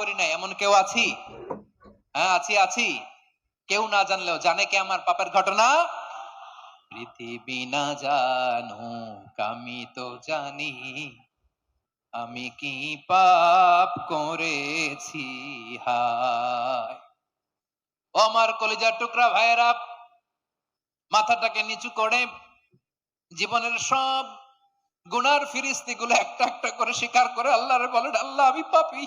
করি না এমন কেউ আছি? হ্যাঁ আছি আছি। কেউ না জানলেও জানে কে আমার পাপের ঘটনা? পৃথিবী না জানুক, আমি তো জানি। আমি কি পাপ করেছি? হায়। আমার কলিজার টুকরা ভাইয়েরা, মাথাটাকে নিচু করে জীবনের সব গুনার ফিরিস্তি গুলো একটা একটা করে স্বীকার করে আল্লাহরে বলেন আল্লাহ, আমি পাপি।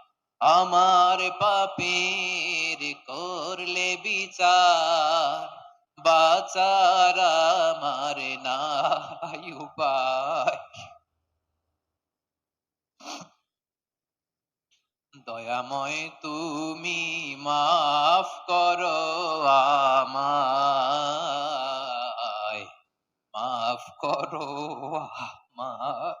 আমার পাপের করলে বিচার, বাচার আমার নাই দয়াময় তুমি মাফ করো আমায়, মাফ করো আমায়।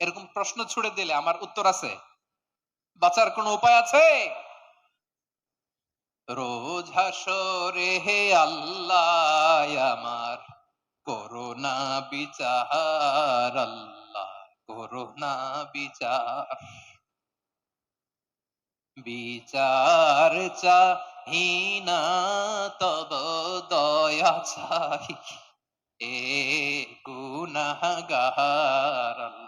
এরকম প্রশ্ন ছুড়ে দিলে আমার উত্তর আছে। বাঁচার কোনো উপায় আছে? রোজ হাসরে হে আল্লাহ, আমার করোনা বিচার, আল্লাহ করোনা বিচার। বিচার চাহিনা তব দয়া চাই এ গুনাহগার আল্লাহ।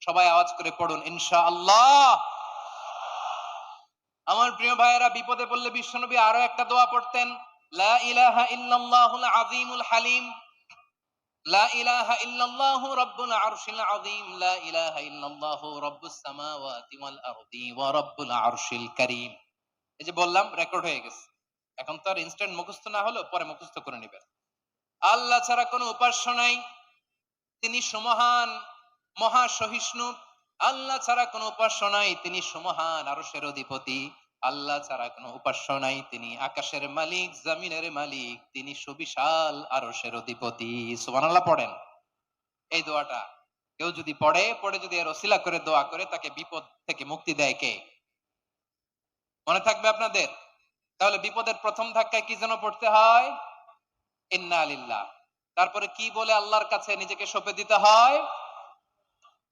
সবাই আওয়াজ করে পড়ুন, ইনশাআল্লাহ। আমার প্রিয় ভাইয়েরা, বিপদে পড়লে বিশ্বনবী আরও একটা দোয়া পড়তেন, লা ইলাহা ইল্লাল্লাহুল আযীমুল হালিম, লা ইলাহা ইল্লাল্লাহু রাব্বুল আরশিল আযীম, লা ইলাহা ইল্লাল্লাহু রাব্বুস সামাওয়াতি ওয়াল আরদি ওয়া রাব্বুল আরশিল এই যে বললাম রেকর্ড হয়ে গেছে। এখন তো আর ইনস্ট্যান্ট মুখস্থ না হলো পরে মুখস্থ করে নেবেন। আল্লাহ ছাড়া কোনো উপাস্য নাই। তিনি সুমহান মহা সহিষ্ণু আল্লাহ ছাড়া কোনো উপাস্য নাই, তিনি সুমহান আরশের অধিপতি। আল্লাহ ছাড়া কোনো উপাস্য নাই, তিনি আকাশের মালিক, জমিনের মালিক, তিনি সুবিশাল আরশের অধিপতি। সুবহানাল্লাহ পড়েন। এই দোয়াটা কেউ যদি পড়ে পড়ে যদি এর ওসিলা করে, দোয়া করে, তাকে বিপদ থেকে মুক্তি দেয় কে? মনে থাকবে আপনাদের? তাহলে বিপদের প্রথম ধাক্কায় কি যেন পড়তে হয়? ইন্না আলিল্লাহ তারপরে কি বলে আল্লাহর কাছে নিজেকে সঁপে দিতে হয়?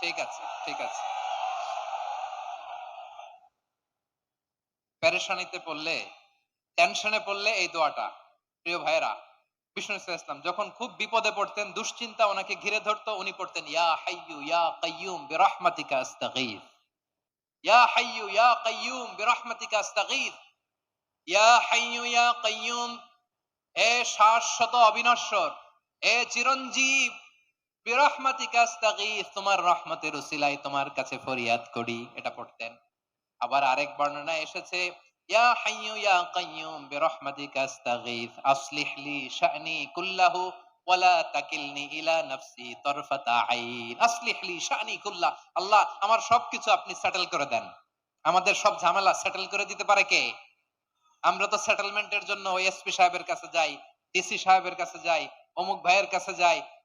ঠিক আছে ঠিক আছে। প্যারেশানিতে পড়লে, টেনশনে পড়লে এই দোয়াটা, প্রিয় ভাইরা বিষ্ণু ইসলাম, যখন খুব বিপদে পড়তেন, দুশ্চিন্তা ওনাকে ঘিরে ধরতো, উনি পড়তেন, ইয়া হাইয়ু ইয়া কাইয়ুম বিরহমাতিকা আস্তাগীথ ইয়া হাইয়ু ইয়া কাইয়ুম বিরহমাতিকা আস্তাগীথ ইয়া হাইয়ু ইয়া কাইয়ুম হে শাশ্বত অবিনশ্বর, এ চিরঞ্জীব তোমার রহমতের তোমার কাছে ফরিয়াদ করি। এটা পড়তেন। আবার আরেক বর্ণনা এসেছে, ইয়া হাইয়ু ইয়া কাইয়ুম শা'নি কুল্লাহু, ওয়ালা তাকিলনি ইলা নাফসি আইন। শা'নি আল্লাহ আমার সবকিছু আপনি সেটেল করে দেন। আমাদের সব ঝামেলা সেটেল করে দিতে পারে কে? আমরা তো সেটেলমেন্টের জন্য ওই এসপি সাহেবের কাছে যাই, ডিসি সাহেবের কাছে যাই, অমুক ভাইয়ের কাছে যাই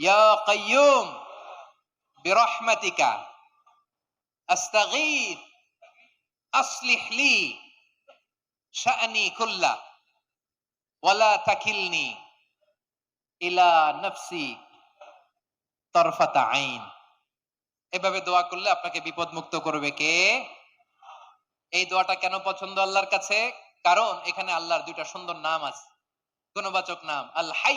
ইয়া কাইয়ুম বিরহমাতিকা আস্তাগীথ আসলিহ লি শাআনি কুল্লা ওয়ালা তাকিলনি ইলা নফসি তরফাতা আইন এভাবে দোয়া করলে আপনাকে বিপদ মুক্ত করবে কে? এই দোয়াটা কেন পছন্দ আল্লাহর কাছে? কারণ এখানে আল্লাহর দুইটা সুন্দর নাম আছে। গুণবাচক নাম আল হাই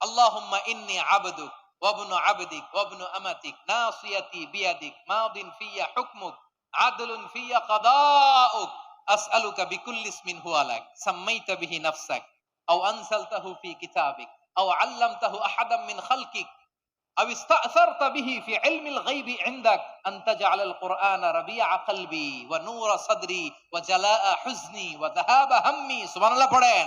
আল্লাহুম্মা ইন্নি আবদুক ওয়াবনু আবদিক ওয়াবনু আমাতিক নাসিয়াতি বিয়াদিক মাদিন ফিয়া হুকমুক আদলুন ফিয়া কাদাউক আসআলুকা বিকুল্লি ইসমিন হুয়া লাক সাম্মাইতা বিহি নাফসাক আও আনসালতাহু ফি কিতাবিক আও আল্লামতাহু আহাদাম মিন খালকিক أو استأثرت به في علم الغيب عندك أن تجعل القرآن ربيع قلبي ونور صدري وجلاء حزني وذهاب همي سبحان الله পড়েন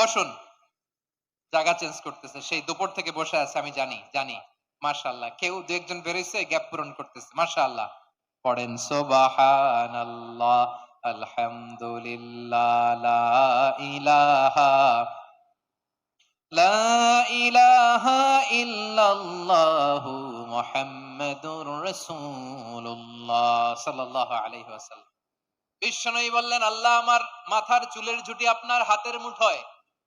বসুন। জায়গা চেঞ্জ করতেছে। সেই দুপুর থেকে বসে আছে, আমি জানি জানি। মাশাআল্লাহ। কেউ দু একজন বেরিয়েছে গ্যাপ পূরণ করতেছে। মাশাআল্লাহ। পড়েন, সুবহানাল্লাহ, আলহামদুলিল্লাহ, লা ইলাহা লা ইলাহা ইল্লাল্লাহু মুহাম্মাদুর রাসূলুল্লাহ সাল্লাল্লাহু আলাইহি ওয়াসাল্লাম। বিশ্বনবী বললেন, আল্লাহ, আমার মাথার চুলের ঝুটি আপনার হাতের মুঠোয়।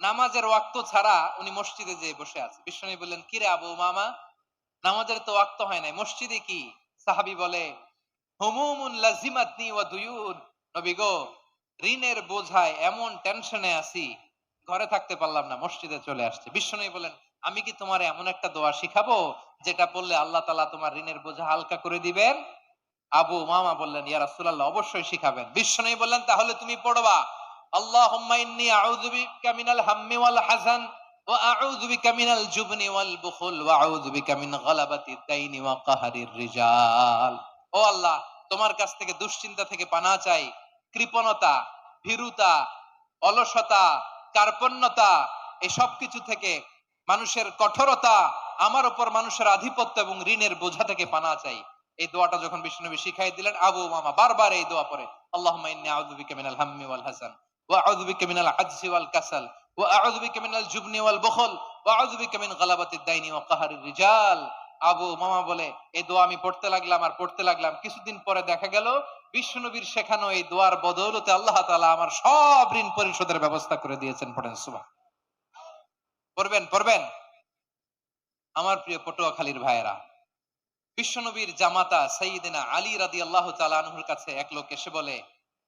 নামাজের ওয়াক্ত ছাড়া উনি মসজিদে যেয়ে বসে আছে। বিশ্বনবী বললেন কিরে আবু উমামা? নামাজের তো ওয়াক্ত হয় নাই। মসজিদে কি? সাহাবী বলে, হুমুমুন ওয়া দুয়ুন। নবী গো, ঋণের বোঝায় এমন টেনশনে আছি, ঘরে থাকতে পারলাম না, মসজিদে চলে আসছে। বিশ্বনবী বলেন আমি কি তোমার এমন একটা দোয়া শিখাবো, যেটা পড়লে আল্লাহ তালা তোমার ঋণের বোঝা হালকা করে দিবেন? আবু মামা বললেন, ইয়া অবশ্যই শিখাবেন। বিশ্বনবী বললেন, তাহলে তুমি পড়বা। হাযান ওয়া আউযু বিকা মিনাল জুবনি ওয়াল বুখল ওয়া আউযু বিকা মিন গালাবাতিদ দাইনি ওয়া কাহারির রিজাল। ও আল্লাহ, তোমার কাছ থেকে দুশ্চিন্তা থেকে পানা চাই। কৃপণতা, ভীরুতা, অলসতা, কার্পণ্যতা এই কিছু থেকে মানুষের কঠোরতা, আমার উপর মানুষের আধিপত্য এবং ঋণের বোঝা থেকে পানা চাই। এই দোয়াটা যখন বিষ্ণুনবী শিখাই দিলেন, আবু মামা বারবার এই দোয়া পরে ইন্নী আউযু ওয়াল হাসান। কাসাল ওয়া আউযু বিকা মিনাল জুবনি ওয়াল বুখল ওয়া আউযু বিকা মিন গালাবাতিদ দাইনি ওয়া কাহারির রিজাল আবু মামা বলে এই দোয়া আমি পড়তে লাগলাম আর পড়তে লাগলাম। কিছুদিন পরে দেখা গেল শেখানো এই দোয়ার বদৌলতে আল্লাহ তাআলা আমার সব ঋণ পরিশোধের ব্যবস্থা করে দিয়েছেন পড়েন পড়বেন পড়বেন। আমার প্রিয় পটুয়াখালীর ভাইয়েরা জামাতা আলী রাদি আল্লাহ কাছে এক লোক এসে বলে,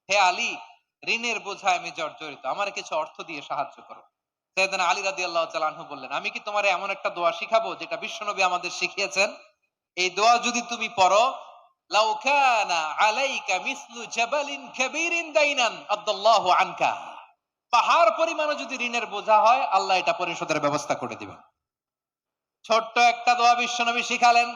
হে আলী ঋণের বোঝায় আমি জর্জরিত। আমার কিছু অর্থ দিয়ে সাহায্য করো। সৈয়দনা আলী রাদি আল্লাহ তালানহু বললেন, আমি কি তোমার এমন একটা দোয়া শিখাবো যেটা বিশ্বনবী আমাদের শিখিয়েছেন? এই দোয়া যদি তুমি পড়ো, লাউ কানা আলাইকা মিসলু জাবালিন কাবীরিন দাইনান আদাল্লাহু আনকা। পাহাড় পরিমাণে যদি ঋণের বোঝা হয়, আল্লাহ এটা পরিশোধের ব্যবস্থা করে দিবেন। ছোট্ট একটা দোয়া বিশ্বনবী শিখালেন।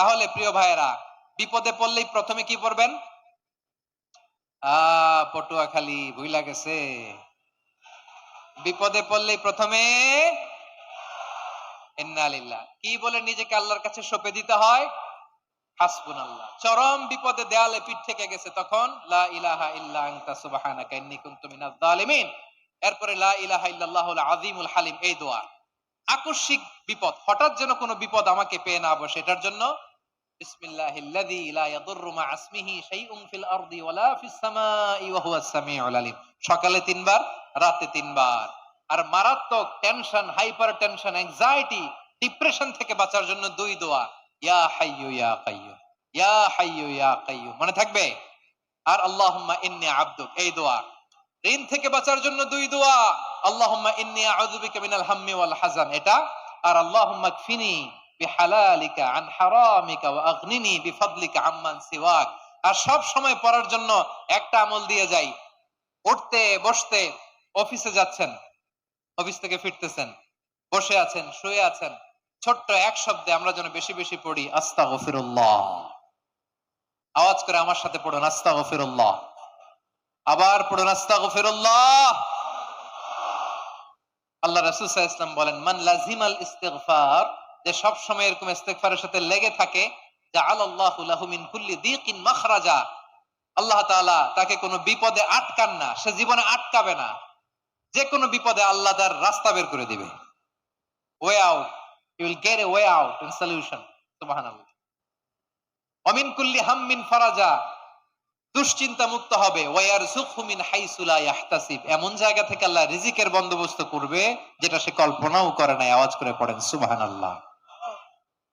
তাহলে প্রিয় ভাইয়েরা, বিপদে পড়লেই প্রথমে কি পড়বেন? পটুয়াখালী ভুইলা গেছে? বিপদে পড়লেই প্রথমে কি বলে নিজেকে আল্লাহর কাছে সঁপে দিতে হয়? চরম বিপদে দেয়ালে পিঠ থেকে গেছে তখন, লা ইলাহা ইল্লা আনতা সুবহানাকা কুনতু মিনাজ জালিমিন এরপরে লা ইলাহা ইল্লাল্লাহুল আযীমুল হালিম, এই দোয়া। আকস্মিক বিপদ, হঠাৎ যেন কোনো বিপদ আমাকে পেয়ে না বসে, এটার জন্য বিসমিল্লাহিল্লাযী লা ইয়াদুররু মা ইসমিহি শাইউন ফিল আরদি ওয়ালা ফিস সামাই ওয়া হুয়াস সামিউল আলিম। সকালে তিনবার, রাতে তিনবার। আর মারাত্মক tension hyper tension anxiety depression থেকে বাঁচার জন্য দুই দোয়া। ইয়া হাইয়ু ইয়া ইয়া হাইয়ু ইয়া মনে থাকবে? আর আল্লাহুম্মা ইন্নী আবদুক। এই দোয়া। ঋণ থেকে বাঁচার জন্য দুই দোয়া। আল্লাহুম্মা ইন্নী আউযু বিকা মিনাল হাম্মি ওয়াল হাযান। এটা। আর আল্লাহুম্মা কফিনি বিহালালিকা আন হারামিকা ওয়া আগনিনি বিফাদলিকা আম্মান সিওয়াক। আর সব সময় পড়ার জন্য একটা আমল দিয়ে যাই। উঠতে, বসতে, অফিসে যাচ্ছেন, অফিস থেকে ফিরতেছেন, বসে আছেন, শুয়ে আছেন। ছোট্ট এক শব্দে আমরা যেন বেশি বেশি পড়ি, আস্তাগফিরুল্লাহ। আওয়াজ করে আমার সাথে পড়ুন, আস্তাগফিরুল্লাহ। আবার পড়ুন, আস্তাগফিরুল্লাহ। আল্লাহ রাসূল আলাইহি বলেন, মান লাজিমাল ইস্তিগফার যে সব সময় এরকম ইস্তেগফারের সাথে লেগে থাকে মিন কুল্লি মাখরাজা। আল্লাহ তাআলা তাকে কোনো বিপদে আটকান না, সে জীবনে আটকাবে না। যে কোনো বিপদে আল্লাহ তার রাস্তা বের করে দিবে। Way out you will get a way out in solution সুবহানাল্লাহ। অমিন কুল্লি হাম্মিন ফারাজা, দুশ্চিন্তা মুক্ত হবে। ওয়ার মিন হাইসুলা ইয়াহতাসিব। এমন জায়গা থেকে আল্লাহ রিজিকের বন্দোবস্ত করবে, যেটা সে কল্পনাও করে নাই, আওয়াজ করে পড়েন, সুবহানাল্লাহ।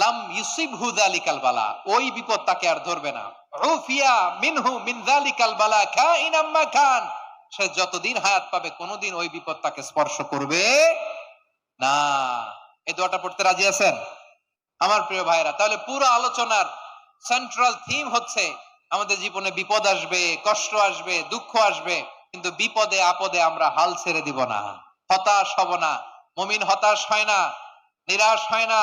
লাম ইউসিব ওই বিপদ তাকে আর ধরবে না। রুফিয়া মিনহু মিন যালিকাল বালা খাইনাম মা খান সে যতদিন হায়াত পাবে, কোনোদিন ওই বিপদ তাকে স্পর্শ করবে না। এই দোয়াটা পড়তে রাজি আছেন? আমার প্রিয় ভাইরা তাহলে পুরো আলোচনার সেন্ট্রাল থিম হচ্ছে, আমাদের জীবনে বিপদ আসবে, কষ্ট আসবে, দুঃখ আসবে, কিন্তু বিপদে, আপদে আমরা হাল ছেড়ে দিব না। হতাশ হব না। মমিন হতাশ হয় না, নিরাশ হয় না।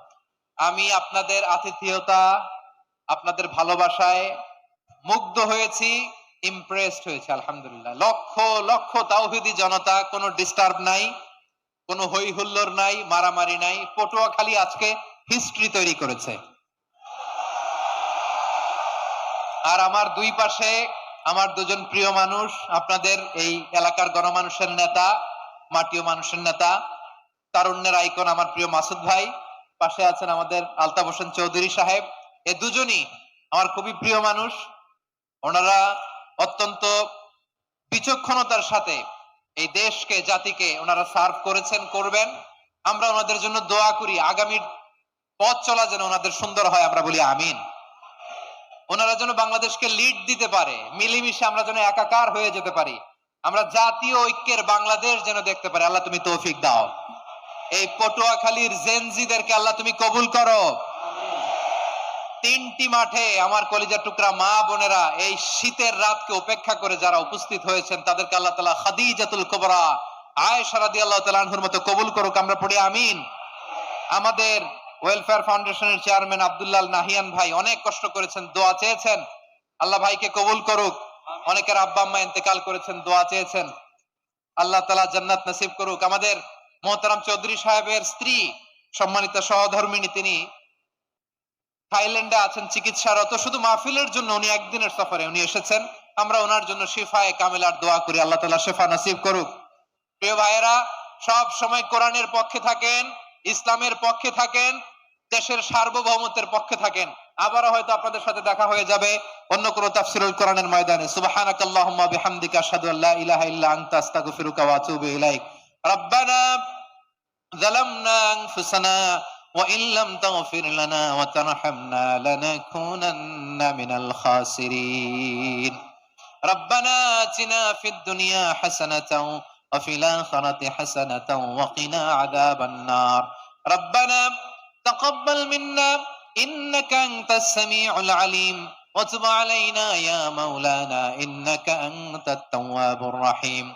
আমি আপনাদের আতিথেয়তা, আপনাদের ভালোবাসায় মুগ্ধ হয়েছি ইমপ্রেসড হয়েছে, আলহামদুলিল্লাহ। লক্ষ লক্ষ তাওহিদি জনতা, কোনো ডিস্টার্ব নাই, কোনো হই হুল্লোর নাই, মারামারি নাই। পটুয়াখালী আজকে হিস্ট্রি তৈরি করেছে। আর আমার দুই পাশে আমার দুজন প্রিয় মানুষ, আপনাদের এই এলাকার গণমানুষের নেতা, মাটিও মানুষের নেতা, তারুণ্যের আইকন আমার প্রিয় মাসুদ ভাই। পাশে আছেন আমাদের আলতাফ হোসেন চৌধুরী সাহেব। এ দুজনই আমার খুবই প্রিয় মানুষ। ওনারা অত্যন্ত বিচক্ষণতার সাথে এই দেশকে, জাতিকে ওনারা সার্ভ করেছেন, করবেন। আমরা ওনাদের জন্য দোয়া করি, আগামীর পথ চলা যেন ওনাদের সুন্দর হয়, আমরা বলি আমিন। ওনারা যেন বাংলাদেশকে লিড দিতে পারে, মিলেমিশে আমরা যেন একাকার হয়ে যেতে পারি। আমরা জাতীয় ঐক্যের বাংলাদেশ যেন দেখতে পারি। আল্লাহ তুমি তৌফিক দাও। এই পটুয়াখালীর জেনজিদেরকে আল্লাহ তুমি কবুল করো। তিনটি মাঠে আমার কলিজার টুকরা মা বোনেরা এই শীতের রাতকে উপেক্ষা করে যারা উপস্থিত হয়েছেন, তাদেরকে আল্লাহ তালা খাদিজাতুল কবরা, আয়েশা রাদিয়াল্লাহু তাআলা আনহুর মতো কবুল করুক, আমরা পড়ি আমিন। আমাদের ওয়েলফেয়ার ফাউন্ডেশনের চেয়ারম্যান আব্দুল্লাহ নাহিয়ান ভাই অনেক কষ্ট করেছেন, দোয়া চেয়েছেন। আল্লাহ ভাইকে কবুল করুক। অনেকের আব্বা আম্মা ইন্তেকাল করেছেন, দোয়া চেয়েছেন। আল্লাহ তালা জান্নাত নসিব করুক। আমাদের মোহতারাম চৌধুরী সাহেবের স্ত্রী, সম্মানিত সহধর্মিনী তিনি থাইল্যান্ডে আছেন চিকিৎসারত, শুধু মাহফিলের জন্য উনি একদিনের সফরে উনি এসেছেন। আমরা ওনার জন্য শিফায়ে কামিলার দোয়া করি, আল্লাহ তালা শেফা নসিব করুক। প্রিয় ভাইয়েরা, সব সময় কোরআনের পক্ষে থাকেন, ইসলামের পক্ষে থাকেন, দেশের সার্বভৌমত্বের পক্ষে থাকেন। আবারও হয়তো আপনাদের সাথে দেখা হয়ে যাবে অন্য কোনো তাফসিরুল কোরআনের ময়দানে। সুবহানাকাল্লাহুম্মা বিহামদিকা আশহাদু ইলাহা ইল্লা আনতা আস্তাগফিরুকা ওয়া আতুবু ইলাইক। ربنا ظلمنا أنفسنا وإن لم تغفر لنا وترحمنا لنكونن من الخاسرين. ربنا آتنا في الدنيا حسنة وفي الآخرة حسنة وقنا عذاب النار. ربنا تقبل منا إنك أنت السميع العليم. وتب علينا يا مولانا إنك أنت التواب الرحيم.